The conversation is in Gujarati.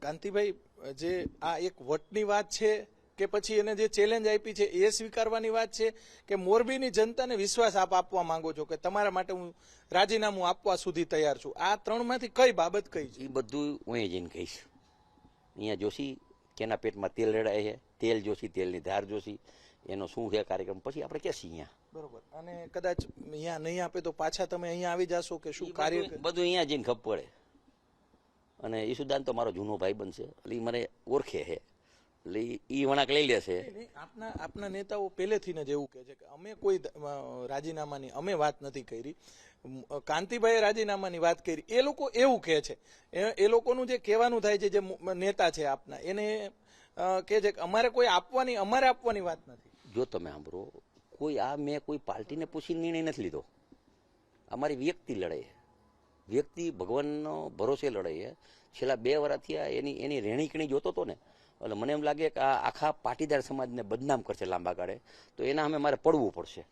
કાંતિભાઈ જે આ એક વટની વાત છે કે પછી એને જે ચેલેન્જ આપી છે એ સ્વીકારવાની વાત છે કે મોરબીની જનતાને વિશ્વાસ આપ આપવા માંગો છો કે તમારા માટે હું રાજીનામું આપવા સુધી તૈયાર છું? આ ત્રણમાંથી કઈ બાબત કઈ છે? એ બધું હું એ જઈને કહીશ. અહીંયા જોશી કેના પેટમાં તેલ રેડાય છે? તેલ જોશી તેલની ધાર જોશી. એનો શું છે કાર્યક્રમ? પછી આપણે કેસી અહીંયા? બરોબર. અને કદાચ અહીંયા નહીં આપે તો પાછા તમે અહીંયા આવી જશો કે શું કાર્ય બધું અહીંયા જઈને ખબર પડે. અને ઈસુદાન તો મારો જૂનો ભાઈ બનશે. એટલે મને ઓળખે છે એટલે ઈ- ઈ વણાક લઈ લેશે. આપના આપના નેતાઓ પહેલેથી જ એવું કહે છે કે અમે કોઈ રાજીનામાની અમે વાત નથી કરી. કાંતિભાઈએ રાજીનામાની વાત કરી. એ લોકો એવું કહે છે. એ- એ લોકોનું જે કહેવાનું થાય છે જે નેતા છે આપના એને કહે છે કે અમારે કોઈ આપવાની અમારે આપવાની વાત નથી. જો તમે સાંભળો કોઈ આ મેં કોઈ પાર્ટીને પૂછી નિર્ણય નથી લીધો. અમારી વ્યક્તિ લડે છે. વ્યક્તિ ભગવાનનો ભરોસે લડે છે છેલ્લા બે વર્ષથી આ એની એની રહેણીકણી જોતો હતો ને, એટલે મને એમ લાગે કે આ આખા પાટીદાર સમાજને બદનામ કરશે લાંબા ગાળે. તો એના અમે મારે પડવું પડશે.